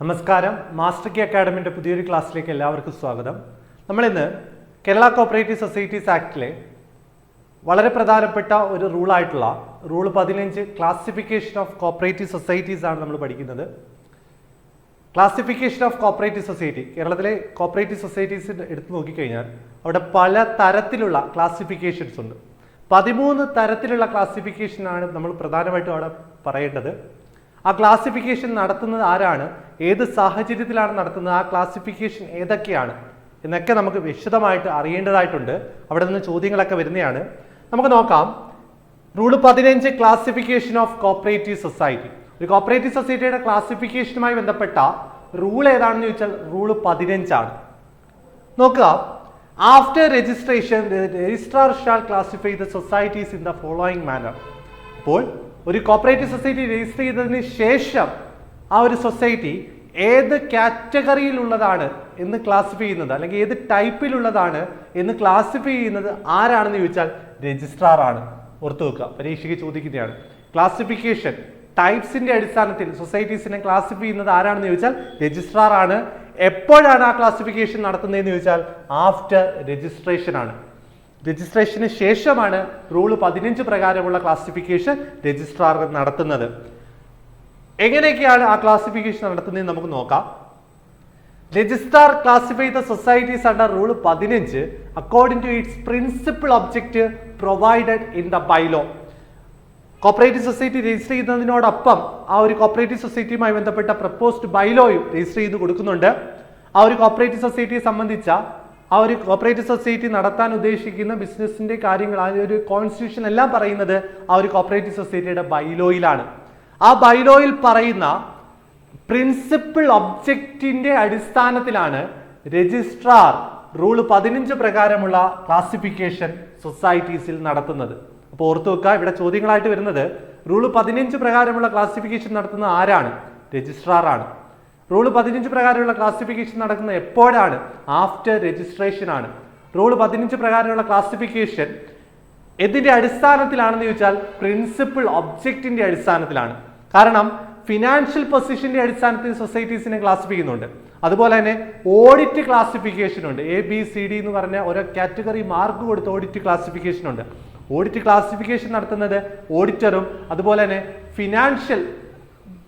നമസ്കാരം. മാസ്റ്റർ കി അക്കാഡമിന്റെ പുതിയൊരു ക്ലാസ്സിലേക്ക് എല്ലാവർക്കും സ്വാഗതം. നമ്മളിന്ന് കേരള കോപ്പറേറ്റീവ് സൊസൈറ്റീസ് ആക്ടിലെ വളരെ പ്രധാനപ്പെട്ട ഒരു റൂളായിട്ടുള്ള റൂൾ പതിനഞ്ച് ക്ലാസിഫിക്കേഷൻ ഓഫ് കോപ്പറേറ്റീവ് സൊസൈറ്റീസ് ആണ് നമ്മൾ പഠിക്കുന്നത്. ക്ലാസിഫിക്കേഷൻ ഓഫ് കോപ്പറേറ്റീവ് സൊസൈറ്റി കേരളത്തിലെ കോപ്പറേറ്റീവ് സൊസൈറ്റീസ് എടുത്തു നോക്കിക്കഴിഞ്ഞാൽ അവിടെ പല തരത്തിലുള്ള ക്ലാസിഫിക്കേഷൻസ് ഉണ്ട് പതിമൂന്ന് തരത്തിലുള്ള ക്ലാസിഫിക്കേഷനാണ് നമ്മൾ പ്രധാനമായിട്ടും അവിടെ പറയേണ്ടത്. ആ ക്ലാസിഫിക്കേഷൻ നടത്തുന്നത് ആരാണ്? ഏത് സാഹചര്യത്തിലാണ് നടത്തുന്നത്? ആ ക്ലാസിഫിക്കേഷൻ ഏതൊക്കെയാണ്? എന്നൊക്കെ നമുക്ക് വിശദമായിട്ട് അറിയേണ്ടതായിട്ടുണ്ട്. അവിടെ നിന്ന് ചോദ്യങ്ങളൊക്കെ വരുന്നതാണ്. നമുക്ക് നോക്കാം. റൂൾ പതിനഞ്ച് ക്ലാസിഫിക്കേഷൻ ഓഫ് കോപ്പറേറ്റീവ് സൊസൈറ്റി ഒരു കോപ്പറേറ്റീവ് സൊസൈറ്റിയുടെ ക്ലാസിഫിക്കേഷനുമായി ബന്ധപ്പെട്ട റൂൾ ഏതാണെന്ന് ചോദിച്ചാൽ റൂൾ പതിനഞ്ചാണ്. നോക്കുക. After registration registrar shall classify the societies in the following manner അപ്പോൾ ഒരു കോപ്പറേറ്റീവ് സൊസൈറ്റി രജിസ്റ്റർ ചെയ്തതിന് ശേഷം ആ ഒരു സൊസൈറ്റി ഏത് കാറ്റഗറിയിലുള്ളതാണ് എന്ന് ക്ലാസിഫൈ ചെയ്യുന്നത്? അല്ലെങ്കിൽ ഏത് ടൈപ്പിലുള്ളതാണ് എന്ന് ക്ലാസിഫൈ ചെയ്യുന്നത് ആരാണെന്ന് ചോദിച്ചാൽ രജിസ്ട്രാർ ആണ്. ഓർത്തു വെക്കുക. പരീക്ഷയ്ക്ക് ചോദിക്കുന്നതാണ് ക്ലാസിഫിക്കേഷൻ ടൈപ്സിന്റെ അടിസ്ഥാനത്തിൽ സൊസൈറ്റീസിനെ ക്ലാസിഫൈ ചെയ്യുന്നത് ആരാണെന്ന് ചോദിച്ചാൽ രജിസ്ട്രാർ ആണ്. എപ്പോഴാണ് ആ ക്ലാസിഫിക്കേഷൻ നടത്തുന്നതെന്ന് ചോദിച്ചാൽ ആഫ്റ്റർ രജിസ്ട്രേഷൻ ആണ്. രജിസ്ട്രേഷന് ശേഷമാണ് റൂൾ പതിനഞ്ച് പ്രകാരമുള്ള ക്ലാസിഫിക്കേഷൻ രജിസ്ട്രാർ നടത്തുന്നത്. എങ്ങനെയൊക്കെയാണ് ആ ക്ലാസിഫിക്കേഷൻ നടത്തുന്നത് നമുക്ക് നോക്കാം. Registrar classify the societies under rule പതിനഞ്ച് according to its principal object provided in the bylaw cooperative society register ചെയ്യുന്നതിനോടൊപ്പം ആ ഒരു കോപ്പറേറ്റീവ് സൊസൈറ്റിയുമായി ബന്ധപ്പെട്ട പ്രപ്പോസ്ഡ് ബൈലോയും രജിസ്റ്റർ ചെയ്ത് കൊടുക്കുന്നുണ്ട്. ആ ഒരു കോപ്പറേറ്റീവ് സൊസൈറ്റിയെ സംബന്ധിച്ച ആ ഒരു കോപ്പറേറ്റീവ് സൊസൈറ്റി നടത്താൻ ഉദ്ദേശിക്കുന്ന ബിസിനസിന്റെ കാര്യങ്ങൾ ആ ഒരു കോൺസ്റ്റിറ്റ്യൂഷൻ എല്ലാം പറയുന്നത് ആ ഒരു കോപ്പറേറ്റീവ് സൊസൈറ്റിയുടെ ബൈലോയിലാണ് ആ ബൈലോയിൽ പറയുന്ന പ്രിൻസിപ്പിൾ ഒബ്ജക്റ്റിന്റെ അടിസ്ഥാനത്തിലാണ് രജിസ്ട്രാർ റൂൾ പതിനഞ്ച് പ്രകാരമുള്ള ക്ലാസിഫിക്കേഷൻ സൊസൈറ്റീസിൽ നടത്തുന്നത്. അപ്പോൾ ഓർത്തു വെക്കുക ഇവിടെ ചോദ്യങ്ങളായിട്ട് വരുന്നത് റൂൾ പതിനഞ്ച് പ്രകാരമുള്ള ക്ലാസിഫിക്കേഷൻ നടത്തുന്ന ആരാണ്? രജിസ്ട്രാർ ആണ്. റൂൾ പതിനഞ്ച് പ്രകാരമുള്ള ക്ലാസിഫിക്കേഷൻ നടക്കുന്നത് എപ്പോഴാണ്? ആഫ്റ്റർ രജിസ്ട്രേഷൻ ആണ്. റൂൾ പതിനഞ്ച് പ്രകാരമുള്ള ക്ലാസിഫിക്കേഷൻ എന്തിന്റെ അടിസ്ഥാനത്തിലാണെന്ന് ചോദിച്ചാൽ പ്രിൻസിപ്പിൾ ഒബ്ജക്റ്റിന്റെ അടിസ്ഥാനത്തിലാണ്. കാരണം ഫിനാൻഷ്യൽ പൊസിഷന്റെ അടിസ്ഥാനത്തിൽ സൊസൈറ്റീസിനെ ക്ലാസിഫിക്കുന്നുണ്ട് അതുപോലെ തന്നെ ഓഡിറ്റ് ക്ലാസിഫിക്കേഷൻ ഉണ്ട്. എ ബി സി ഡി എന്ന് പറഞ്ഞ ഓരോ കാറ്റഗറി മാർക്ക് കൊടുത്ത് ഓഡിറ്റ് ക്ലാസിഫിക്കേഷൻ ഉണ്ട്. ഓഡിറ്റ് ക്ലാസിഫിക്കേഷൻ നടത്തുന്നത് ഓഡിറ്ററും അതുപോലെ തന്നെ ഫിനാൻഷ്യൽ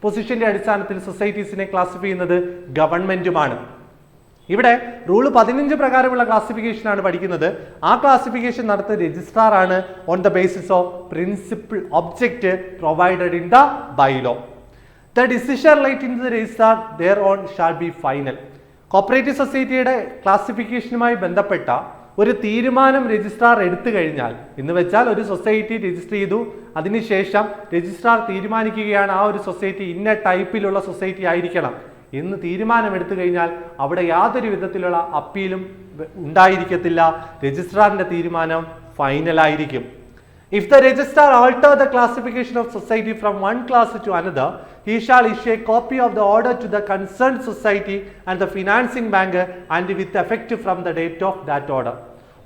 പൊസിഷന്റെ അടിസ്ഥാനത്തിൽ സൊസൈറ്റീസിനെ ക്ലാസിഫൈ ചെയ്യുന്നത് ഗവൺമെന്റുമാണ് ഇവിടെ റൂൾ പതിനഞ്ച് പ്രകാരമുള്ള ക്ലാസിഫിക്കേഷൻ ആണ് പഠിക്കുന്നത്. ആ ക്ലാസിഫിക്കേഷൻ നടത്തുന്ന രജിസ്ട്രാർ ആണ് on the basis of principle object provided in the bylaw the decision right in the registrar thereon shall be final cooperative സൊസൈറ്റിയുടെ ക്ലാസിഫിക്കേഷനുമായി ബന്ധപ്പെട്ട ഒരു തീരുമാനം രജിസ്ട്രാർ എടുത്തു കഴിഞ്ഞാൽ എന്ന് വെച്ചാൽ ഒരു സൊസൈറ്റി രജിസ്റ്റർ ചെയ്തു അതിനുശേഷം രജിസ്ട്രാർ തീരുമാനിക്കുകയാണ് ആ ഒരു സൊസൈറ്റി ഇന്ന ടൈപ്പിലുള്ള സൊസൈറ്റി ആയിരിക്കണം എന്ന് തീരുമാനം എടുത്തു കഴിഞ്ഞാൽ അവിടെ യാതൊരു വിധത്തിലുള്ള അപ്പീലും ഉണ്ടായിരിക്കത്തില്ല. രജിസ്ട്രാറിന്റെ തീരുമാനം ഫൈനലായിരിക്കും. If the registrar alter the classification of society from one class to another he shall issue copy of the order to the concern society and the financing bank and with effect from the date of that order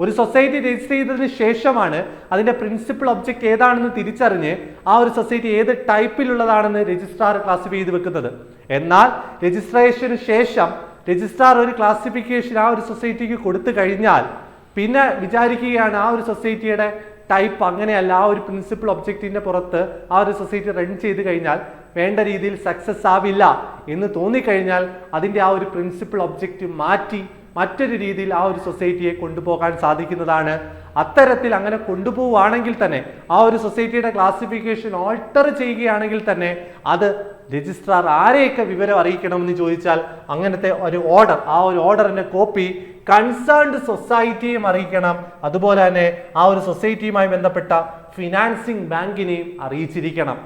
ഒരു society register ചെയ്തതിന് ശേഷമാണ് അതിന്റെ principal object ഏതാണെന്ന് തിരിച്ചറിഞ്ഞ് ആ ഒരു society ഏത് ടൈപ്പിലുള്ളതാണെന്ന് registrar classify ചെയ്ത് വെക്കുന്നത്. എന്നാൽ രജിസ്ട്രേഷന് ശേഷം രജിസ്ട്രാർ ഒരു ക്ലാസിഫിക്കേഷൻ ആ ഒരു സൊസൈറ്റിക്ക് കൊടുത്തു കഴിഞ്ഞാൽ പിന്നെ വിചാരിക്കുകയാണ് ആ ഒരു സൊസൈറ്റിയുടെ ടൈപ്പ് അങ്ങനെയല്ല ആ ഒരു പ്രിൻസിപ്പൽ ഒബ്ജക്റ്റിന്റെ പുറത്ത് ആ ഒരു സൊസൈറ്റി റൺ ചെയ്ത് കഴിഞ്ഞാൽ വേണ്ട രീതിയിൽ സക്സസ് ആവില്ല എന്ന് തോന്നിക്കഴിഞ്ഞാൽ അതിന്റെ ആ ഒരു പ്രിൻസിപ്പൽ ഒബ്ജക്റ്റ് മാറ്റി മറ്റൊരു രീതിയിൽ ആ ഒരു സൊസൈറ്റിയെ കൊണ്ടുപോകാൻ സാധിക്കുന്നതാണ്. അത്തരത്തിൽ അങ്ങനെ കൊണ്ടുപോവുകയാണെങ്കിൽ തന്നെ ആ ഒരു സൊസൈറ്റിയുടെ ക്ലാസിഫിക്കേഷൻ ഓൾട്ടർ ചെയ്യുകയാണെങ്കിൽ തന്നെ അത് രജിസ്ട്രാർ ആരെയൊക്കെ വിവരം അറിയിക്കണമെന്ന് ചോദിച്ചാൽ അങ്ങനത്തെ ഒരു ഓർഡർ ആ ഒരു ഓർഡറിന്റെ കോപ്പി കൺസേൺഡ് സൊസൈറ്റിയും അറിയിക്കണം. അതുപോലെ തന്നെ ആ ഒരു സൊസൈറ്റിയുമായി ബന്ധപ്പെട്ട ഫിനാൻസിങ് ബാങ്കിനെയും അറിയിച്ചിരിക്കണം.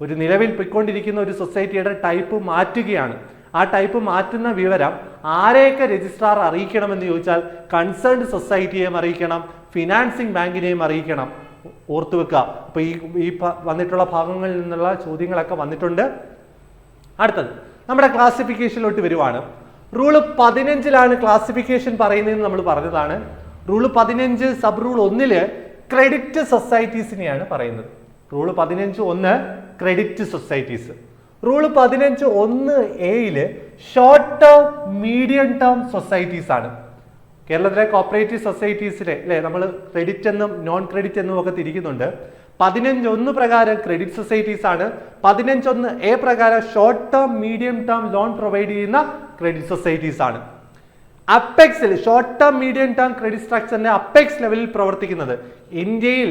ഒരു നിലവിൽ പൊയ്ക്കൊണ്ടിരിക്കുന്ന ഒരു സൊസൈറ്റിയുടെ ടൈപ്പ് മാറ്റുകയാണ്. ആ ടൈപ്പ് മാറ്റുന്ന വിവരം ആരെയൊക്കെ രജിസ്ട്രാർ അറിയിക്കണമെന്ന് ചോദിച്ചാൽ കൺസേൺഡ് സൊസൈറ്റിയെയും അറിയിക്കണം ഫിനാൻസിങ് ബാങ്കിനെയും അറിയിക്കണം. ഓർത്തു വെക്കുക. അപ്പൊ ഈ ഈ വന്നിട്ടുള്ള ഭാഗങ്ങളിൽ നിന്നുള്ള ചോദ്യങ്ങളൊക്കെ വന്നിട്ടുണ്ട്. അടുത്തത് നമ്മുടെ ക്ലാസിഫിക്കേഷനിലോട്ട് വരുവാണ്. റൂൾ പതിനഞ്ചിലാണ് ക്ലാസിഫിക്കേഷൻ പറയുന്നതെന്ന് നമ്മൾ പറഞ്ഞതാണ്. റൂൾ പതിനഞ്ച് സബ് റൂൾ ഒന്നിൽ ക്രെഡിറ്റ് സൊസൈറ്റീസിനെയാണ് പറയുന്നത്. റൂൾ പതിനഞ്ച് ഒന്ന് ക്രെഡിറ്റ് സൊസൈറ്റീസ് റൂൾ പതിനഞ്ച് ഒന്ന് എയിൽ short term medium term societies ആണ്. കേരളത്തിലെ കോപ്പറേറ്റീവ് സൊസൈറ്റീസിലെ അല്ലെ നമ്മൾ ക്രെഡിറ്റ് എന്നും നോൺ ക്രെഡിറ്റ് എന്നും ഒക്കെ തിരിക്കുന്നുണ്ട്. പതിനഞ്ച് ഒന്ന് പ്രകാരം ക്രെഡിറ്റ് സൊസൈറ്റീസ് ആണ്. പതിനഞ്ചൊന്ന് എ പ്രകാരം short term medium term loan provide ചെയ്യുന്ന ക്രെഡിറ്റ് സൊസൈറ്റീസ് ആണ്. അപ്പെക്സിൽ short term medium term credit സ്ട്രക്ചറിന്റെ apex ലെവലിൽ പ്രവർത്തിക്കുന്നത്. ഇന്ത്യയിൽ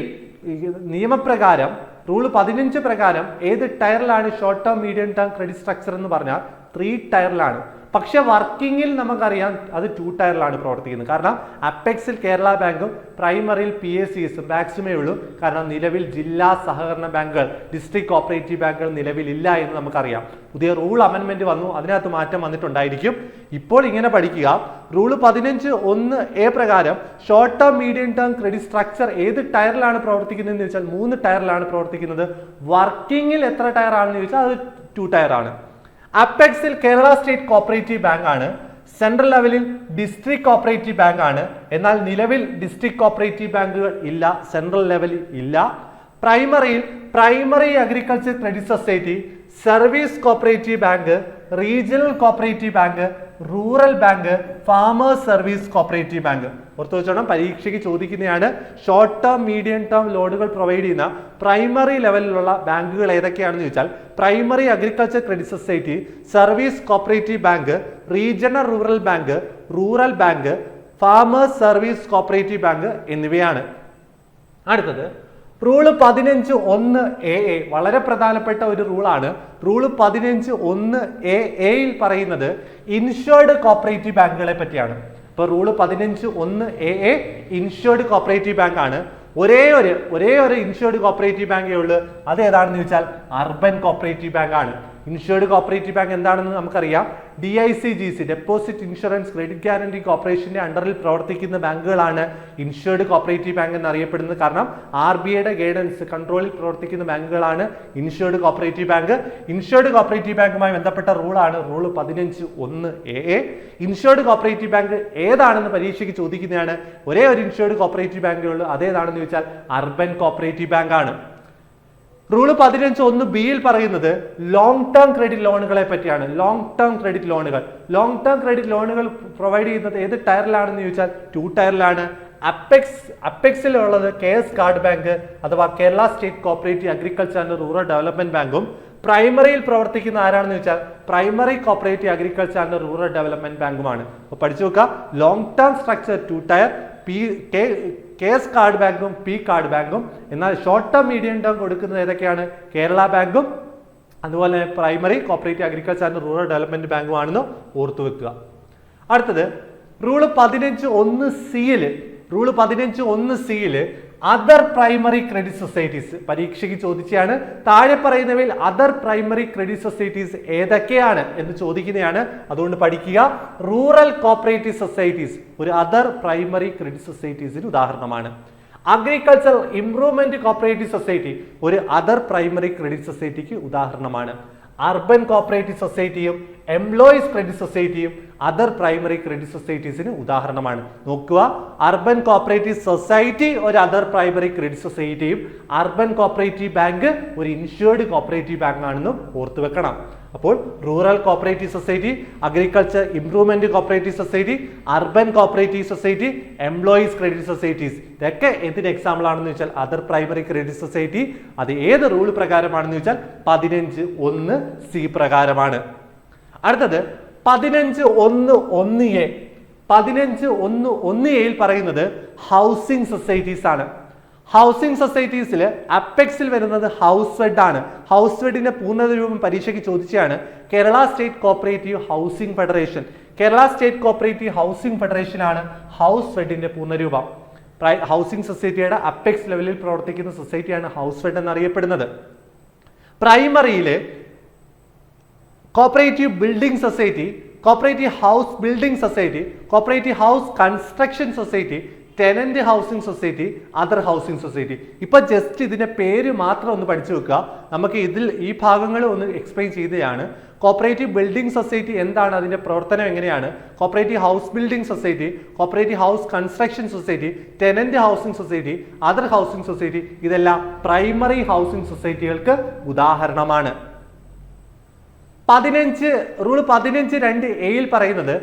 നിയമപ്രകാരം റൂൾ പതിനഞ്ച് പ്രകാരം ഏത് ടയറിലാണ് short term medium term credit structure എന്ന് പറഞ്ഞാൽ ത്രീ ടയറിലാണ്. പക്ഷെ വർക്കിങ്ങിൽ നമുക്കറിയാം അത് ടു ടയറിലാണ് പ്രവർത്തിക്കുന്നത്. കാരണം അപ്പെക്സിൽ കേരള ബാങ്കും പ്രൈമറിയിൽ പി എസ് സി എസും മാക്സിമേ ഉള്ളൂ കാരണം നിലവിൽ ജില്ലാ സഹകരണ ബാങ്കുകൾ ഡിസ്ട്രിക്ട് കോപ്പറേറ്റീവ് ബാങ്കുകൾ നിലവിലില്ല എന്ന് നമുക്കറിയാം. പുതിയ റൂൾ അമെൻമെന്റ് വന്നു അതിനകത്ത് മാറ്റം വന്നിട്ടുണ്ടായിരിക്കും. ഇപ്പോൾ ഇങ്ങനെ പഠിക്കുക റൂൾ പതിനഞ്ച് ഒന്ന് എ പ്രകാരം short term medium term credit structure ഏത് ടയറിലാണ് പ്രവർത്തിക്കുന്നതെന്ന് ചോദിച്ചാൽ മൂന്ന് ടയറിലാണ് പ്രവർത്തിക്കുന്നത്. വർക്കിങ്ങിൽ എത്ര ടയർ ആണെന്ന് ചോദിച്ചാൽ അത് ടു ടയറാണ് അപ്പെക്സിൽ കേരള സ്റ്റേറ്റ് കോപ്പറേറ്റീവ് ബാങ്ക് ആണ് സെൻട്രൽ ലെവലിൽ ഡിസ്ട്രിക്ട് കോപ്പറേറ്റീവ് ബാങ്ക് ആണ് എന്നാൽ നിലവിൽ ഡിസ്ട്രിക്ട് കോപ്പറേറ്റീവ് ബാങ്കുകൾ ഇല്ല സെൻട്രൽ ലെവലിൽ ഇല്ല. പ്രൈമറിയിൽ primary agriculture credit society service cooperative bank regional cooperative bank rural bank farmers service cooperative bank. ഓർത്തു വെച്ചോണം പരീക്ഷയ്ക്ക് ചോദിക്കുന്നതാണ് ഷോർട്ട് ടേം മീഡിയം ടേം ലോണുകൾ പ്രൊവൈഡ് ചെയ്യുന്ന പ്രൈമറി ലെവലിലുള്ള ബാങ്കുകൾ ഏതൊക്കെയാണെന്ന് ചോദിച്ചാൽ primary agriculture credit society service cooperative bank regional rural bank rural bank farmers service cooperative bank എന്നിവയാണ്. അടുത്തത് റൂൾ പതിനഞ്ച് ഒന്ന് എ എ വളരെ പ്രധാനപ്പെട്ട ഒരു റൂളാണ്. റൂൾ പതിനഞ്ച് ഒന്ന് എ എയിൽ പറയുന്നത് ഇൻഷുർഡ് കോപ്പറേറ്റീവ് ബാങ്കുകളെ പറ്റിയാണ്. ഇപ്പൊ റൂൾ പതിനഞ്ച് ഒന്ന് A A insured cooperative bank ആണ്. ഒരേ ഒരു ഒരേ ഒരു ഇൻഷുർഡ് കോപ്പറേറ്റീവ് ബാങ്കേ ഉള്ളൂ. അത് ഏതാണെന്ന് ചോദിച്ചാൽ അർബൻ കോപ്പറേറ്റീവ് ബാങ്ക് ആണ്. ഇൻഷുർഡ് കോപ്പറേറ്റീവ് ബാങ്ക് എന്താണെന്ന് നമുക്കറിയാം. D I C G C deposit insurance credit guarantee കോർപ്പറേഷന്റെ അണ്ടറിൽ പ്രവർത്തിക്കുന്ന ബാങ്കുകളാണ് ഇൻഷുർഡ് കോപ്പറേറ്റീവ് ബാങ്ക് എന്ന് അറിയപ്പെടുന്നത് കാരണം ആർ ബി ഐയുടെ ഗൈഡൻസ് കൺട്രോളിൽ പ്രവർത്തിക്കുന്ന ബാങ്കുകളാണ് insured cooperative bank insured cooperative ബാങ്കുമായി ബന്ധപ്പെട്ട റൂളാണ് റൂൾ പതിനഞ്ച് ഒന്ന് A A insured cooperative bank ഏതാണെന്ന് പരീക്ഷയ്ക്ക് ചോദിക്കുന്നതാണ്. ഒരേ ഒരു ഇൻഷുർഡ് കോപ്പറേറ്റീവ് ബാങ്കേ ഉള്ളൂ. അതേതാണെന്ന് ചോദിച്ചാൽ അർബൻ കോപ്പറേറ്റീവ് ബാങ്ക് റൂൾ പതിനഞ്ച് ഒന്ന് ബിയിൽ പറയുന്നത് ലോങ് ടേം ക്രെഡിറ്റ് ലോണുകളെ പറ്റിയാണ്. ലോങ് ടേം ക്രെഡിറ്റ് ലോണുകൾ ലോങ് ടേം ക്രെഡിറ്റ് ലോണുകൾ പ്രൊവൈഡ് ചെയ്യുന്നത് ഏത് ടയറിലാണെന്ന് ചോദിച്ചാൽ ടു ടയറിലാണ്. അപ്പെക്സ് അപ്പെക്സിലുള്ളത് കെ എസ് കാർഡ് ബാങ്ക് അഥവാ Kerala state cooperative agriculture and rural development ബാങ്കും പ്രൈമറിയിൽ പ്രവർത്തിക്കുന്ന ആരാണെന്ന് ചോദിച്ചാൽ primary cooperative agriculture and rural development ബാങ്കുമാണ് അപ്പോൾ പഠിച്ചു നോക്കുക long term structure two tier P K K S CARD ബാങ്കും പി കാർഡ് ബാങ്കും. എന്നാൽ ഷോർട്ട് ടേം മീഡിയം ടേം കൊടുക്കുന്നത് ഏതൊക്കെയാണ്? കേരള ബാങ്കും അതുപോലെ primary cooperative agriculture and rural development ബാങ്കുമാണെന്ന് ഓർത്തു വെക്കുക. അടുത്തത് റൂൾ പതിനഞ്ച് ഒന്ന് സിയിൽ റൂൾ പതിനഞ്ച് ഒന്ന് സിയിൽ അതർ പ്രൈമറി ക്രെഡിറ്റ് സൊസൈറ്റീസ് പരീക്ഷയ്ക്ക് ചോദിച്ചാണ് താഴെ പറയുന്നവയിൽ അതർ പ്രൈമറി ക്രെഡിറ്റ് സൊസൈറ്റീസ് ഏതൊക്കെയാണ് എന്ന് ചോദിക്കുന്നതാണ്. അതുകൊണ്ട് പഠിക്കുക റൂറൽ കോപ്പറേറ്റീവ് സൊസൈറ്റീസ് ഒരു അതർ പ്രൈമറി ക്രെഡിറ്റ് സൊസൈറ്റീസിന് ഉദാഹരണമാണ്. അഗ്രികൾച്ചർ ഇംപ്രൂവ്മെന്റ് കോപ്പറേറ്റീവ് സൊസൈറ്റി ഒരു അതർ പ്രൈമറി ക്രെഡിറ്റ് സൊസൈറ്റിക്ക് ഉദാഹരണമാണ്. അർബൻ കോപ്പറേറ്റീവ് സൊസൈറ്റിയും എംപ്ലോയീസ് ക്രെഡിറ്റ് സൊസൈറ്റിയും അതർ പ്രൈമറി ക്രെഡിറ്റ് സൊസൈറ്റീസിന് ഉദാഹരണമാണ്. നോക്കുക അർബൻ കോപ്പറേറ്റീവ് സൊസൈറ്റി ഒരു അതർ പ്രൈമറി ക്രെഡിറ്റ് സൊസൈറ്റിയും അർബൻ കോപ്പറേറ്റീവ് ബാങ്ക് ഒരു ഇൻഷുർഡ് കോപ്പറേറ്റീവ് ബാങ്ക് ആണെന്നും ഓർത്തു വെക്കണം അപ്പോൾ rural cooperative society agriculture improvement cooperative society urban cooperative society employees credit societies. ഇതൊക്കെ എന്തിന്റെ എക്സാമ്പിൾ ആണെന്ന് വെച്ചാൽ അതർ പ്രൈമറി ക്രെഡിറ്റ് സൊസൈറ്റി അത് ഏത് റൂൾ പ്രകാരമാണെന്ന് വെച്ചാൽ പതിനഞ്ച് ഒന്ന് സി പ്രകാരമാണ്. അടുത്തത് പതിനഞ്ച് ഒന്ന് ഒന്ന് എ പതിനഞ്ച് ഒന്ന് ഒന്ന് എയിൽ പറയുന്നത് ഹൗസിംഗ് സൊസൈറ്റീസ് ആണ്. ഹൗസിംഗ് സൊസൈറ്റീസിൽ അപ്പെക്സിൽ വരുന്നത് ഹൗസ് വെഡ് ആണ്. ഹൗസ് വെഡിന്റെ പൂർണ രൂപം പരീക്ഷയ്ക്ക് ചോദിച്ചാണ് Kerala state cooperative housing federation. Kerala state cooperative housing federation ആണ് ഹൗസ് വെഡിന്റെ പൂർണരൂപം ഹൗസിംഗ് സൊസൈറ്റിയുടെ അപ്പെക്സ് ലെവലിൽ പ്രവർത്തിക്കുന്ന സൊസൈറ്റിയാണ് ഹൗസ് വെഡ് എന്നറിയപ്പെടുന്നത്. പ്രൈമറിയിലെ cooperative building society cooperative house building society cooperative house construction society tenant housing society other housing society ഇപ്പൊ just ഇതിന്റെ പേര് മാത്രം ഒന്ന് പഠിച്ചു വെക്കുക. നമുക്ക് ഇതിൽ ഈ ഭാഗങ്ങൾ ഒന്ന് എക്സ്പ്ലെയിൻ ചെയ്തതാണ് കോപ്പറേറ്റീവ് ബിൽഡിംഗ് സൊസൈറ്റി എന്താണ്? അതിന്റെ പ്രവർത്തനം എങ്ങനെയാണ്? Cooperative house building society cooperative house construction society tenant housing society other housing society ഇതെല്ലാം പ്രൈമറി ഹൗസിംഗ് സൊസൈറ്റികൾക്ക് ഉദാഹരണമാണ്. പതിനഞ്ച് റൂൾ പതിനഞ്ച് രണ്ട് എയിൽ പറയുന്നത്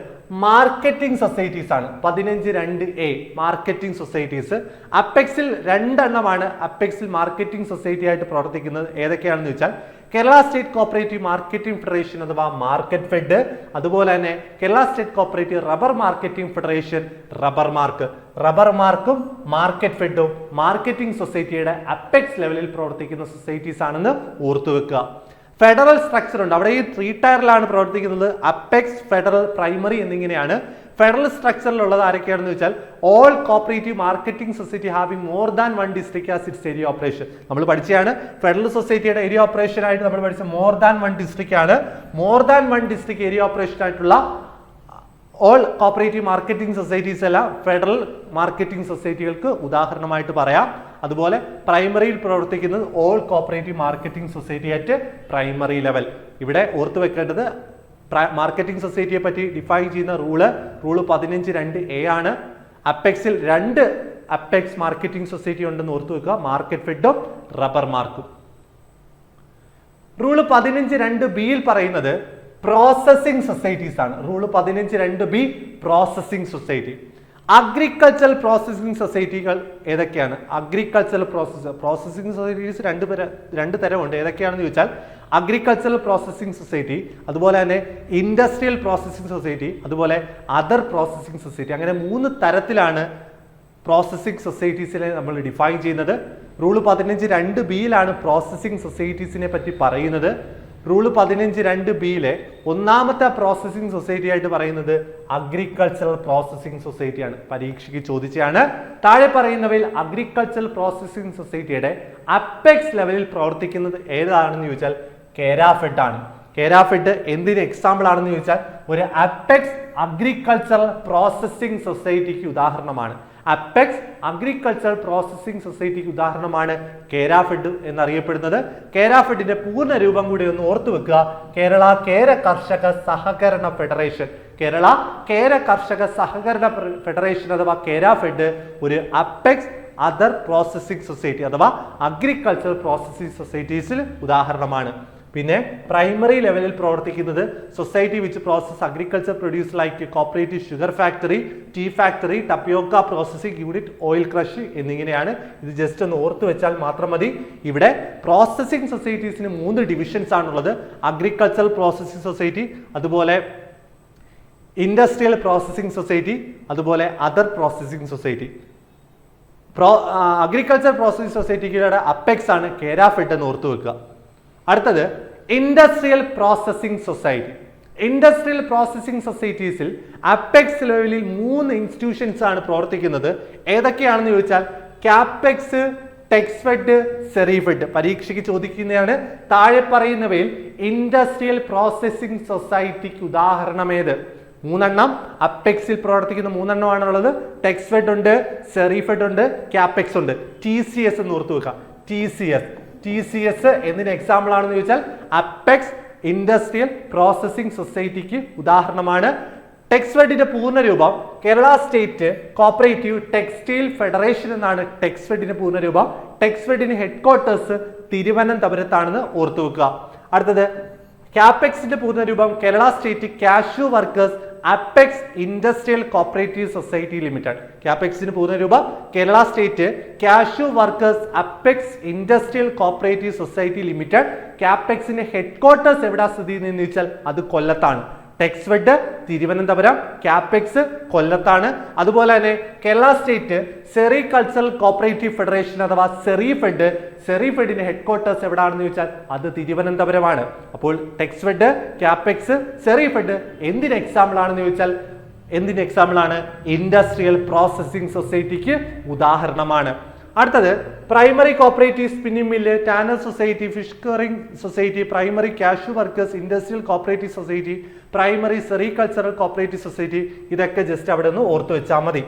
മാർക്കറ്റിംഗ് സൊസൈറ്റീസ് ആണ്. പതിനഞ്ച് രണ്ട് എ മാർക്കറ്റിംഗ് സൊസൈറ്റീസ് അപ്പെക്സിൽ രണ്ടെണ്ണമാണ് അപ്പെക്സിൽ മാർക്കറ്റിംഗ് സൊസൈറ്റി ആയിട്ട് പ്രവർത്തിക്കുന്നത്. ഏതൊക്കെയാണെന്ന് വെച്ചാൽ Kerala state cooperative marketing federation അഥവാ മാർക്കറ്റ് ഫെഡ് അതുപോലെ തന്നെ Kerala state cooperative rubber marketing federation rubber mark. Rubber മാർക്കും മാർക്കറ്റ് ഫെഡും മാർക്കറ്റിംഗ് സൊസൈറ്റിയുടെ അപ്പെക്സ് ലെവലിൽ പ്രവർത്തിക്കുന്ന സൊസൈറ്റീസ് ആണെന്ന് ഓർത്തു വെക്കുക ഫെഡറൽ സ്ട്രക്ചർ ഉണ്ട്. അവിടെ ഈ ത്രീ ടയറിലാണ് പ്രവർത്തിക്കുന്നത് അപ്പെക്സ് ഫെഡറൽ പ്രൈമറി എന്നിങ്ങനെയാണ്. ഫെഡറൽ സ്ട്രക്ചറിലുള്ളത് ആരൊക്കെയാണെന്ന് വെച്ചാൽ all cooperative marketing society having more than one district as its area operation നമ്മൾ പഠിച്ചതാണ് ഫെഡറൽ സൊസൈറ്റിയുടെ ഏരിയ ഓപ്പറേഷൻ ആയിട്ട് നമ്മൾ പഠിച്ച മോർ ദാൻ വൺ ഡിസ്ട്രിക്ട് ആണ്. More than one district area operation ആയിട്ടുള്ള ഓൾ കോപ്പറേറ്റീവ് മാർക്കറ്റിംഗ് സൊസൈറ്റീസ് അല്ല ഫെഡറൽ മാർക്കറ്റിംഗ് സൊസൈറ്റികൾക്ക് ഉദാഹരണമായിട്ട് പറയാം. അതുപോലെ പ്രൈമറിയിൽ പ്രവർത്തിക്കുന്നത് all cooperative marketing society at primary level ഇവിടെ ഓർത്തു വെക്കേണ്ടത് മാർക്കറ്റിംഗ് സൊസൈറ്റിയെ പറ്റി ഡിഫൈൻ ചെയ്യുന്ന റൂൾ റൂൾ പതിനഞ്ച് രണ്ട് എ ആണ്. അപ്പെക്സിൽ രണ്ട് അപ്പെക്സ് മാർക്കറ്റിംഗ് സൊസൈറ്റി ഉണ്ടെന്ന് ഓർത്തു വെക്കുക. മാർക്കറ്റ് ഫെഡും റബ്ബർ മാർക്കും റൂൾ പതിനഞ്ച് രണ്ട് ബിയിൽ പറയുന്നത് പ്രോസസ്സിംഗ് സൊസൈറ്റീസ് ആണ്. റൂൾ പതിനഞ്ച് രണ്ട് B processing society agricultural processing സൊസൈറ്റികൾ ഏതൊക്കെയാണ്? അഗ്രികൾച്ചറൽ പ്രോസസ് പ്രോസസ്സിംഗ് സൊസൈറ്റീസ് രണ്ട് പേര് രണ്ട് തരമുണ്ട്. ഏതൊക്കെയാണെന്ന് ചോദിച്ചാൽ അഗ്രികൾച്ചറൽ പ്രോസസ്സിംഗ് സൊസൈറ്റി അതുപോലെ തന്നെ ഇൻഡസ്ട്രിയൽ പ്രോസസ്സിംഗ് സൊസൈറ്റി അതുപോലെ അതർ പ്രോസസ്സിംഗ് സൊസൈറ്റി അങ്ങനെ മൂന്ന് തരത്തിലാണ് പ്രോസസ്സിംഗ് സൊസൈറ്റീസിനെ നമ്മൾ ഡിഫൈൻ ചെയ്യുന്നത്. റൂൾ പതിനഞ്ച് രണ്ട് ബിയിലാണ് പ്രോസസ്സിംഗ് സൊസൈറ്റീസിനെ പറ്റി പറയുന്നത്. റൂൾ പതിനഞ്ച് രണ്ട് ബിയിലെ ഒന്നാമത്തെ പ്രോസസ്സിംഗ് സൊസൈറ്റി ആയിട്ട് പറയുന്നത് അഗ്രികൾച്ചറൽ പ്രോസസ്സിംഗ് സൊസൈറ്റിയാണ് പരീക്ഷയ്ക്ക് ചോദിച്ചാണ് താഴെ പറയുന്നവയിൽ അഗ്രികൾച്ചറൽ പ്രോസസ്സിംഗ് സൊസൈറ്റിയുടെ അപ്പെക്സ് ലെവലിൽ പ്രവർത്തിക്കുന്നത് ഏതാണെന്ന് ചോദിച്ചാൽ കേരാഫെഡ് ആണ്. കേരാഫെഡ് എന്തിന് എക്സാമ്പിൾ ആണെന്ന് ചോദിച്ചാൽ ഒരു അപ്പെക്സ് അഗ്രികൾച്ചറൽ പ്രോസസ്സിംഗ് സൊസൈറ്റിക്ക് ഉദാഹരണമാണ്. അപ്പെക്സ് അഗ്രികൾച്ചർ പ്രോസസ്സിംഗ് സൊസൈറ്റിക്ക് ഉദാഹരണമാണ് കേരാഫെഡ് എന്നറിയപ്പെടുന്നത്. കേരാഫെഡിന്റെ പൂർണ രൂപം കൂടി ഒന്ന് ഓർത്തു വെക്കുക. കേരള കേര കർഷക സഹകരണ ഫെഡറേഷൻ. കേരള കേര കർഷക സഹകരണ ഫെഡറേഷൻ അഥവാ കേരാഫെഡ് ഒരു അപ്പെക്സ് അതർ പ്രോസസ്സിംഗ് സൊസൈറ്റി അഥവാ അഗ്രികൾച്ചർ പ്രോസസ്സിംഗ് സൊസൈറ്റീസിൽ ഉദാഹരണമാണ്. പിന്നെ പ്രൈമറി ലെവലിൽ പ്രവർത്തിക്കുന്നത് society which process agriculture produce like cooperative sugar factory tea factory tapioca processing unit oil crush എന്നിങ്ങനെയാണ്. ഇത് ജസ്റ്റ് ഒന്ന് ഓർത്ത് വെച്ചാൽ മാത്രം മതി. ഇവിടെ പ്രോസസ്സിംഗ് സൊസൈറ്റീസിന് മൂന്ന് ഡിവിഷൻസ് ആണുള്ളത്. അഗ്രികൾച്ചറൽ പ്രോസസ്സിംഗ് സൊസൈറ്റി അതുപോലെ ഇൻഡസ്ട്രിയൽ പ്രോസസ്സിംഗ് സൊസൈറ്റി അതുപോലെ other processing society pro agriculture processing സൊസൈറ്റിയുടെ അപ്പെക്സ് ആണ് കേരാഫെഡ് എന്ന് ഓർത്തു വെക്കുക. അടുത്തത് industrial processing society industrial processing സൊസൈറ്റീസിൽ apex ലെവലിൽ മൂന്ന് ഇൻസ്റ്റിറ്റ്യൂഷൻസ് ആണ് പ്രവർത്തിക്കുന്നത്. ഏതൊക്കെയാണെന്ന് ചോദിച്ചാൽ ക്യാപെക്സ് ടെക്സ്ഫെഡ് സെറീഫെഡ് പരീക്ഷയ്ക്ക് ചോദിക്കുന്നതാണ് താഴെ പറയുന്നവയിൽ ഇൻഡസ്ട്രിയൽ പ്രോസസ്സിംഗ് സൊസൈറ്റിക്ക് ഉദാഹരണമേത്. മൂന്നെണ്ണം. അപ്പെക്സിൽ പ്രവർത്തിക്കുന്ന മൂന്നെണ്ണമാണുള്ളത്. ടെക്സ്ഫെഡ് ഉണ്ട് സെറീഫെഡ് ഉണ്ട് ക്യാപെക്സ് ഉണ്ട്. ടി സി എസ് എന്ന് ഓർത്തു വെക്കാം T C S T C S എന്തിന് എക്സാമ്പിൾ ആണെന്ന് ചോദിച്ചാൽ അപ്പെക്സ് ഇൻഡസ്ട്രിയൽ പ്രോസസ്സിംഗ് സൊസൈറ്റിക്ക് ഉദാഹരണമാണ്. ടെക്സ്ഫെഡിന്റെ പൂർണരൂപം Kerala state cooperative textile federation എന്നാണ് ടെക്സ്ഫെഡിന്റെ പൂർണരൂപം. ടെക്സ്ഫെഡിന് ഹെഡ് ക്വാർട്ടേഴ്സ് തിരുവനന്തപുരത്താണെന്ന് ഓർത്തു വെക്കുക അടുത്തത് ക്യാപെക്സിന്റെ പൂർണരൂപം Kerala state cashew workers apex industrial cooperative society limited ക്യാപെക്സിന് പൂർണരൂപം Kerala state cashew workers apex industrial cooperative society limited ക്യാപെക്സിന്റെ headquarters എവിടെ സ്ഥിതി ചെയ്യുന്നതെന്ന് ചോദിച്ചാൽ അത് കൊല്ലത്താണ്. ടെക്സ്ഫെഡ് തിരുവനന്തപുരം ക്യാപെക്സ് കൊല്ലത്താണ് അതുപോലെ തന്നെ Kerala state sericultural cooperative federation അഥവാ സെറി ഫെഡ് സെറിഫെഡിന്റെ ഹെഡ് ക്വാർട്ടേഴ്സ് എവിടെയാണെന്ന് ചോദിച്ചാൽ അത് തിരുവനന്തപുരമാണ്. അപ്പോൾ ടെക്സ്വെഡ് ക്യാപെക്സ് സെറി ഫെഡ് എന്തിന് എക്സാമ്പിൾ ആണെന്ന് ചോദിച്ചാൽ എന്തിന് എക്സാമ്പിൾ ആണ്? ഇൻഡസ്ട്രിയൽ പ്രോസസ്സിംഗ് സൊസൈറ്റിക്ക് ഉദാഹരണമാണ്. അടുത്തത് primary cooperative spinning mill tanner society fish curing society primary cashew workers industrial cooperative society primary sericultural cooperative society ഇതൊക്കെ ജസ്റ്റ് അവിടെ നിന്ന് ഓർത്തു വെച്ചാൽ മതി.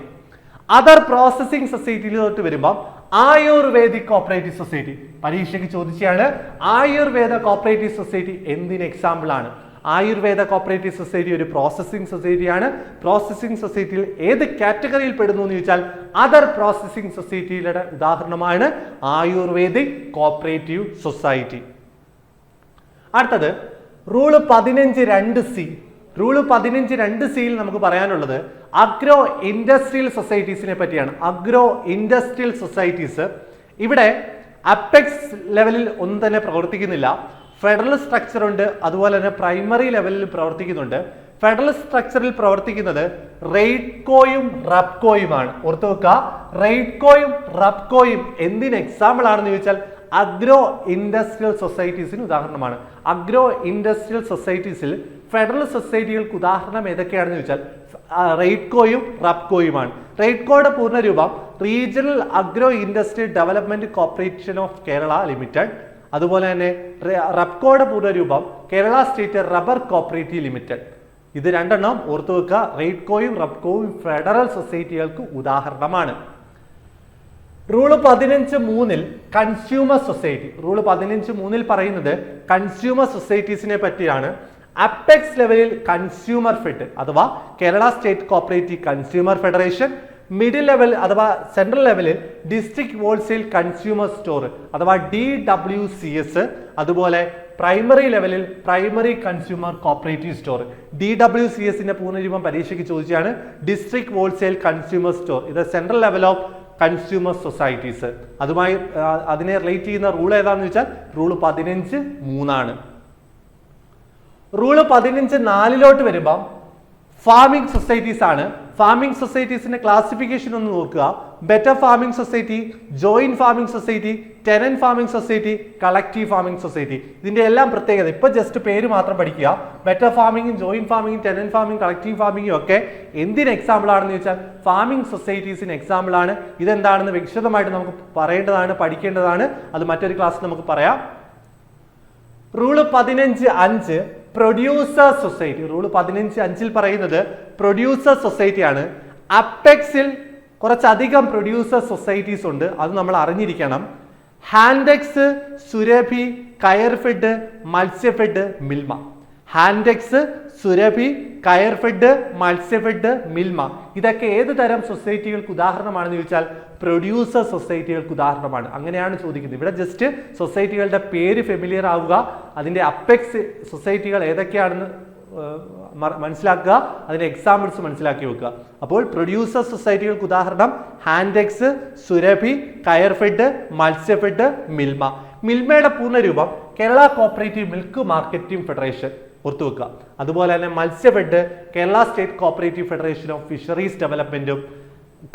അതർ പ്രോസസ്സിംഗ് സൊസൈറ്റിയിലോട്ട് വരുമ്പോൾ ആയുർവേദിക് കോപ്പറേറ്റീവ് സൊസൈറ്റി പരീക്ഷയ്ക്ക് ചോദിച്ചാണ് ആയുർവേദ കോപ്പറേറ്റീവ് സൊസൈറ്റി എന്തിന് എക്സാമ്പിൾ ആണ്? ആയുർവേദ കോപ്പറേറ്റീവ് സൊസൈറ്റി ഒരു പ്രോസസ്സിംഗ് സൊസൈറ്റിയാണ് പ്രോസസ്സിംഗ് സൊസൈറ്റിയിൽ ഏത് കാറ്റഗറിയിൽ പെടുന്നു എന്ന് ചോദിച്ചാൽ അതർ പ്രോസസ്സിംഗ് സൊസൈറ്റിയുടെ ഉദാഹരണമാണ് ആയുർവേദിക് കോപ്പറേറ്റീവ് സൊസൈറ്റി അടുത്തത് റൂൾ പതിനഞ്ച് രണ്ട് സി റൂൾ പതിനഞ്ച് രണ്ട് സിയിൽ നമുക്ക് പറയാനുള്ളത് അഗ്രോ ഇൻഡസ്ട്രിയൽ സൊസൈറ്റീസിനെ പറ്റിയാണ്. അഗ്രോ ഇൻഡസ്ട്രിയൽ സൊസൈറ്റീസ് ഇവിടെ അപ്പെക്സ് ലെവലിൽ ഒന്നും തന്നെ പ്രവർത്തിക്കുന്നില്ല. ഫെഡറൽ സ്ട്രക്ചർ ഉണ്ട് അതുപോലെ തന്നെ പ്രൈമറി ലെവലിൽ പ്രവർത്തിക്കുന്നുണ്ട്. ഫെഡറൽ സ്ട്രക്ചറിൽ പ്രവർത്തിക്കുന്നത് റെയ്ഡ്കോയും റബ്കോയുമാണ് ഓർത്തു വെക്കുക റെയ്ഡ്കോയും റബ്കോയും എന്തിന് എക്സാമ്പിൾ ആണെന്ന് ചോദിച്ചാൽ അഗ്രോ ഇൻഡസ്ട്രിയൽ സൊസൈറ്റീസിന് ഉദാഹരണമാണ്. അഗ്രോ ഇൻഡസ്ട്രിയൽ സൊസൈറ്റീസിൽ ഫെഡറൽ സൊസൈറ്റികൾക്ക് ഉദാഹരണം ഏതൊക്കെയാണെന്ന് ചോദിച്ചാൽ റെയ്ഡ്കോയും റബ്കോയുമാണ് റെയ്ഡ്കോയുടെ പൂർണരൂപം regional agro industrial development corporation of Kerala limited അതുപോലെ തന്നെ റബ്കോയുടെ പൂർണരൂപം Kerala state rubber cooperative limited. ഇത് രണ്ടെണ്ണം ഓർത്തു വെക്കുക. റെയ്ഡ്കോയും റബ്കോയും ഫെഡറൽ സൊസൈറ്റികൾക്ക് ഉദാഹരണമാണ്. റൂൾ പതിനഞ്ച് മൂന്നിൽ കൺസ്യൂമർ സൊസൈറ്റി. റൂൾ പതിനഞ്ച് മൂന്നിൽ പറയുന്നത് കൺസ്യൂമർ സൊസൈറ്റീസിനെ പറ്റിയാണ്. അപ്പെക്സ് ലെവലിൽ കൺസ്യൂമർ ഫെഡ് അഥവാ Kerala state cooperative consumer federation middle level അഥവാ സെൻട്രൽ ലെവലിൽ ഡിസ്ട്രിക്ട് ഹോൾസെയിൽ കൺസ്യൂമർ സ്റ്റോർ അഥവാ ഡി ഡബ്ല്യു സി എസ് അതുപോലെ പ്രൈമറി ലെവലിൽ primary consumer cooperative store D W C എസിന്റെ പൂർണരൂപം പരീക്ഷയ്ക്ക് ചോദിച്ചാണ് ഡിസ്ട്രിക്ട് ഹോൾസെയിൽ കൺസ്യൂമർ സ്റ്റോർ ഇത് central level of consumer societies അതുമായി അതിനെ റിലേറ്റ് ചെയ്യുന്ന റൂൾ ഏതാണെന്ന് വെച്ചാൽ റൂൾ പതിനഞ്ച് മൂന്നാണ്. റൂൾ പതിനഞ്ച് നാലിലോട്ട് വരുമ്പം ഫാമിംഗ് സൊസൈറ്റീസ് ആണ്. ഫാമിംഗ് സൊസൈറ്റീസിന്റെ ക്ലാസിഫിക്കേഷൻ ഒന്ന് നോക്കുക. Better farming society joint farming society tenant farming society collective farming society ഇതിന്റെ എല്ലാം പ്രത്യേകത. ഇപ്പൊ ജസ്റ്റ് പേര് മാത്രം പഠിക്കുക. ബെറ്റർ ഫാമിംഗും ജോയിന്റ് ഫാമിംഗും ടെനന്റ് ഫാമിംഗ് കളക്റ്റീവ് ഫാമിംഗും ഒക്കെ എന്തിന് എക്സാമ്പിൾ ആണെന്ന് ചോദിച്ചാൽ ഫാമിംഗ് സൊസൈറ്റീസിന് എക്സാമ്പിൾ ആണ്. ഇതെന്താണെന്ന് വിശദമായിട്ട് നമുക്ക് പറയേണ്ടതാണ് പഠിക്കേണ്ടതാണ്. അത് മറ്റൊരു ക്ലാസ്സിൽ നമുക്ക് പറയാം. റൂൾ പതിനഞ്ച് അഞ്ച്. പ്രൊഡ്യൂസർ സൊസൈറ്റി റൂൾ പതിനഞ്ച് അഞ്ചിൽ പറയുന്നത് പ്രൊഡ്യൂസർ സൊസൈറ്റിയാണ് അപ്പെക്സിൽ കുറച്ചധികം പ്രൊഡ്യൂസർ സൊസൈറ്റീസ് ഉണ്ട്. അത് നമ്മൾ അറിഞ്ഞിരിക്കണം. ഹാൻഡെക്സ് സുരഭി കയർഫെഡ് മത്സ്യഫെഡ് മിൽമ ഹാൻഡെക്സ് സുരഭി കയർ ഫെഡ് മത്സ്യഫെഡ് മിൽമ. ഇതൊക്കെ ഏത് തരം സൊസൈറ്റികൾക്ക് ഉദാഹരണമാണെന്ന് ചോദിച്ചാൽ പ്രൊഡ്യൂസർ സൊസൈറ്റികൾക്ക് ഉദാഹരണമാണ്. അങ്ങനെയാണ് ചോദിക്കുന്നത്. ഇവിടെ ജസ്റ്റ് സൊസൈറ്റികളുടെ പേര് ഫെമിലിയർ ആവുക അതിന്റെ അപ്പെക്സ് സൊസൈറ്റികൾ ഏതൊക്കെയാണെന്ന് മനസ്സിലാക്കുക അതിന്റെ എക്സാമ്പിൾസ് മനസ്സിലാക്കി വെക്കുക. അപ്പോൾ പ്രൊഡ്യൂസർ സൊസൈറ്റികൾക്ക് ഉദാഹരണം ഹാൻഡെക്സ് സുരഭി കയർഫെഡ് മത്സ്യഫെഡ് മിൽമ. മിൽമയുടെ പൂർണരൂപം Kerala cooperative milk marketing federation. ഓർത്തു വെക്കുക. അതുപോലെ തന്നെ Matsyafed Kerala state cooperative federation of fisheries ഡെവലപ്മെന്റും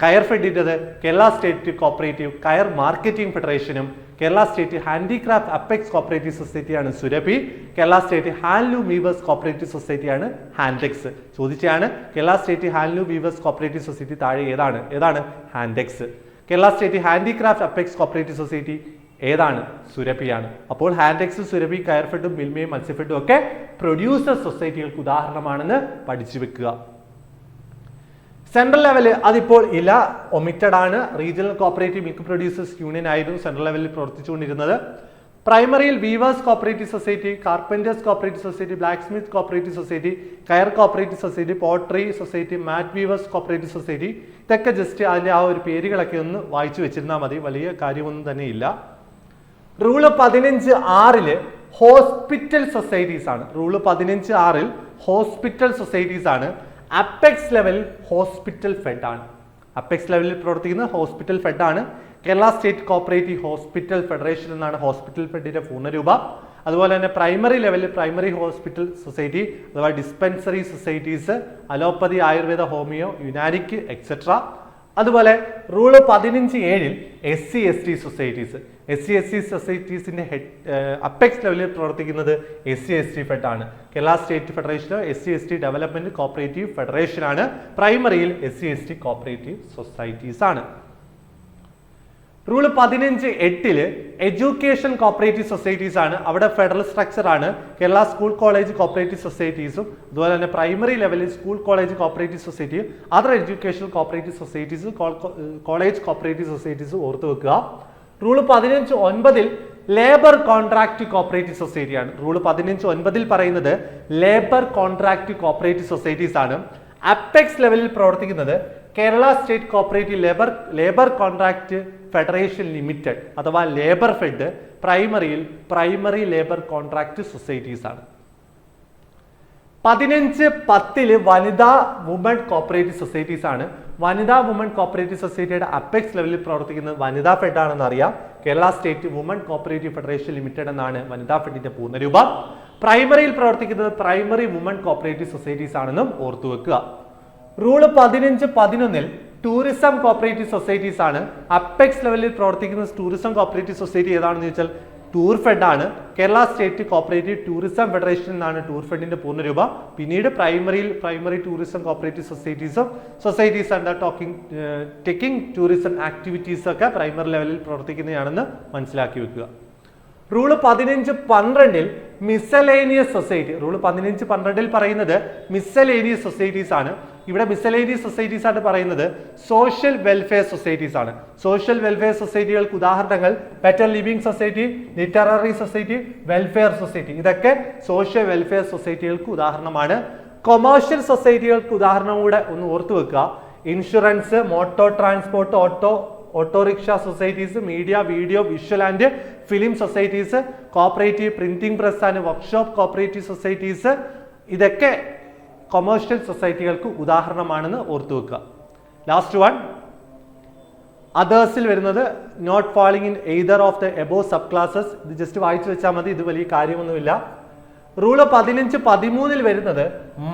കയർ ഫെഡിന്റെത് Kerala state cooperative coir marketing ഫെഡറേഷനും Kerala state handicraft apex cooperative സൊസൈറ്റിയാണ് Surabhi Kerala state handloom weavers cooperative സൊസൈറ്റിയാണ് Hantex. ചോദിച്ചാണ് Kerala state handloom weavers cooperative society താഴെ ഏതാണ്? ഏതാണ് Handex. Kerala state handicraft apex cooperative society ഏതാണ്? സുരഭിയാണ്. അപ്പോൾ ഹാൻഡെക്സ് സുരഭി കയർഫെഡും മിൽമയും മത്സ്യഫെഡും ഒക്കെ producer സൊസൈറ്റികൾക്ക് ഉദാഹരണമാണെന്ന് പഠിച്ചു വെക്കുക. സെൻട്രൽ ലെവൽ അതിപ്പോൾ ഇല്ല. ഒമിറ്റഡ് ആണ്. Regional cooperative milk producers union ആയിരുന്നു സെൻട്രൽ ലെവലിൽ പ്രവർത്തിച്ചുകൊണ്ടിരുന്നത്. പ്രൈമറിയിൽ weavers cooperative society carpenters cooperative society blacksmith cooperative society coir cooperative society pottery society mat weavers cooperative society ഇതൊക്കെ ജസ്റ്റ് അതിന്റെ ആ ഒരു പേരുകളൊക്കെ ഒന്ന് വായിച്ചു വെച്ചിരുന്നാൽ മതി. വലിയ കാര്യമൊന്നും തന്നെ ഇല്ല. റൂൾ പതിനഞ്ച് ആറിൽ ഹോസ്പിറ്റൽ സൊസൈറ്റീസ് ആണ്. റൂൾ പതിനഞ്ച് ആറിൽ ഹോസ്പിറ്റൽ സൊസൈറ്റീസ് ആണ്. അപ്പെക്സ് ലെവലിൽ ഹോസ്പിറ്റൽ ഫെഡ് ആണ്. അപ്പെക്സ് ലെവലിൽ പ്രവർത്തിക്കുന്ന ഹോസ്പിറ്റൽ ഫെഡ് ആണ്. Kerala state cooperative hospital federation എന്നാണ് ഹോസ്പിറ്റൽ ഫെഡിന്റെ പൂർണരൂപം. അതുപോലെ തന്നെ പ്രൈമറി ലെവലിൽ പ്രൈമറി ഹോസ്പിറ്റൽ സൊസൈറ്റി അഥവാ dispensary societies allopathy Ayurveda homeo യുനാനിക് etcetera അതുപോലെ റൂൾ പതിനഞ്ച് ഏഴിൽ S C S T societies S C S T സൊസൈറ്റീസിന്റെ head apex ലെവലിൽ പ്രവർത്തിക്കുന്നത് S C S T fed ആണ്. Kerala state ഫെഡറേഷനോ S C S T development cooperative federation ആണ്. പ്രൈമറിയിൽ S C S T cooperative societies ആണ്. Rule പതിനഞ്ച് എട്ടിൽ education cooperative societies ആണ്. അവിടെ federal structure ആണ്. കേരള സ്കൂൾ കോളേജ് കോപ്പറേറ്റീവ് സൊസൈറ്റീസും അതുപോലെ തന്നെ പ്രൈമറി ലെവലിൽ school college cooperative സൊസൈറ്റിയും other education cooperative societies college cooperative societies ഓർത്ത് വെക്കുക. റൂൾ പതിനഞ്ച് ഒൻപതിൽ ലേബർ കോൺട്രാക്ട് കോപ്പറേറ്റീവ് സൊസൈറ്റിയാണ് റൂൾ പതിനഞ്ച് ഒൻപതിൽ പറയുന്നത് ലേബർ കോൺട്രാക്ട് കോപ്പറേറ്റീവ് സൊസൈറ്റീസ് ആണ്. അപ്പെക്സ് ലെവലിൽ പ്രവർത്തിക്കുന്നത് Kerala state cooperative labour labour contract federation limited അഥവാ ലേബർ ഫെഡ് പ്രൈമറിയിൽ പ്രൈമറി ലേബർ കോൺട്രാക്ട് സൊസൈറ്റീസ് ആണ്. പതിനഞ്ച് പത്തിൽ വനിതാ വുമൺ കോപ്പറേറ്റീവ് സൊസൈറ്റീസ് ആണ്. വനിതാ വുമൺ കോപ്പറേറ്റീവ് സൊസൈറ്റിയുടെ അപ്പെക്സ് ലെവലിൽ പ്രവർത്തിക്കുന്നത് വനിതാ ഫെഡ് ആണെന്ന് അറിയാം. Kerala state woman cooperative federation limited എന്നാണ് വനിതാ ഫെഡിന്റെ പൂർണരൂപം. പ്രൈമറിയിൽ പ്രവർത്തിക്കുന്നത് പ്രൈമറി വുമൺ കോപ്പറേറ്റീവ് സൊസൈറ്റീസ് ആണെന്നും ഓർത്തു വെക്കുക റൂൾ പതിനഞ്ച് പതിനൊന്നിൽ ടൂറിസം കോപ്പറേറ്റീവ് സൊസൈറ്റീസ് ആണ്. അപ്പെക്സ് ലെവലിൽ പ്രവർത്തിക്കുന്ന ടൂറിസം കോപ്പറേറ്റീവ് സൊസൈറ്റി ഏതാണെന്ന് ചോദിച്ചാൽ ടൂർ ഫെഡ് ആണ്. Kerala state cooperative tourism federation എന്നാണ് ടൂർ ഫെഡിന്റെ പൂർണരൂപ പിന്നീട് പ്രൈമറിയിൽ primary tourism cooperative സൊസൈറ്റീസും societies under talking trekking tourism activities ഒക്കെ പ്രൈമറി ലെവലിൽ പ്രവർത്തിക്കുന്നതാണെന്ന് മനസ്സിലാക്കി വെക്കുക. റൂൾ പതിനഞ്ച് പന്ത്രണ്ടിൽ മിസലേനിയസ് സൊസൈറ്റി റൂൾ പതിനഞ്ച് പന്ത്രണ്ടിൽ പറയുന്നത് മിസലേനിയസ് സൊസൈറ്റീസ് ആണ്. ഇവിടെ മിസലേനിയസ് സൊസൈറ്റീസ് ആണ് പറയുന്നത് സോഷ്യൽ വെൽഫെയർ സൊസൈറ്റീസ് ആണ്. സോഷ്യൽ വെൽഫെയർ സൊസൈറ്റികൾക്ക് ഉദാഹരണങ്ങൾ better living society literary society welfare society ഇതൊക്കെ സോഷ്യൽ വെൽഫെയർ സൊസൈറ്റികൾക്ക് ഉദാഹരണമാണ്. കൊമേഴ്ഷ്യൽ സൊസൈറ്റികൾക്ക് ഉദാഹരണം കൂടെ ഒന്ന് ഓർത്തു വെക്കുക. Insurance motor transport auto autorickshaw societies media video visual and film societies cooperative printing press and workshop cooperative societies ഇതൊക്കെ കൊമേഴ്ഷ്യൽ സൊസൈറ്റികൾക്ക് ഉദാഹരണമാണെന്ന് ഓർത്തു വെക്കുക. ലാസ്റ്റ് വൺ അതേഴ്സിൽ വരുന്നത് not falling in either of the above sub classes ഇത് just വായിച്ചു വെച്ചാൽ മതി ഇത് വലിയ കാര്യമൊന്നുമില്ല. റൂൾ പതിനഞ്ച് പതിമൂന്നിൽ വരുന്നത്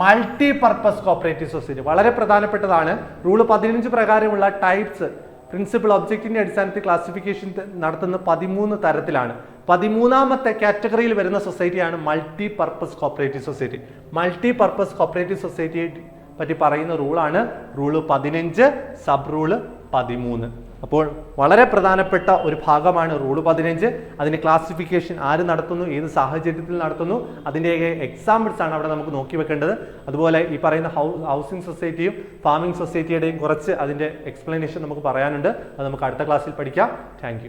മൾട്ടി പർപ്പസ് കോപ്പറേറ്റീവ് സൊസൈറ്റി വളരെ പ്രധാനപ്പെട്ടതാണ്. റൂൾ പതിനഞ്ച് പ്രകാരമുള്ള ടൈപ്സ് പ്രിൻസിപ്പൽ ഒബ്ജക്റ്റിന്റെ അടിസ്ഥാനത്തിൽ ക്ലാസിഫിക്കേഷൻ നടത്തുന്ന പതിമൂന്ന് തരത്തിലാണ്. പതിമൂന്നാമത്തെ കാറ്റഗറിയിൽ വരുന്ന സൊസൈറ്റിയാണ് multipurpose cooperative society multipurpose cooperative സൊസൈറ്റിയെ പറ്റി പറയുന്ന റൂളാണ് റൂൾ പതിനഞ്ച് സബ് റൂൾ പതിമൂന്ന്. അപ്പോൾ വളരെ പ്രധാനപ്പെട്ട ഒരു ഭാഗമാണ് റൂൾ പതിനഞ്ച്. അതിന്റെ ക്ലാസിഫിക്കേഷൻ ആര് നടത്തുന്നു ഏത് സാഹചര്യത്തിൽ നടത്തുന്നു അതിന്റെ എക്സാമ്പിൾസ് ആണ് അവിടെ നമുക്ക് നോക്കി വെക്കേണ്ടത്. അതുപോലെ ഈ പറയുന്ന ഹൗസിംഗ് സൊസൈറ്റിയും ഫാമിംഗ് സൊസൈറ്റിയുടെയും കുറച്ച് അതിന്റെ എക്സ്പ്ലനേഷൻ നമുക്ക് പറയാനുണ്ട്. അത് നമുക്ക് അടുത്ത ക്ലാസ്സിൽ പഠിക്കാം. താങ്ക്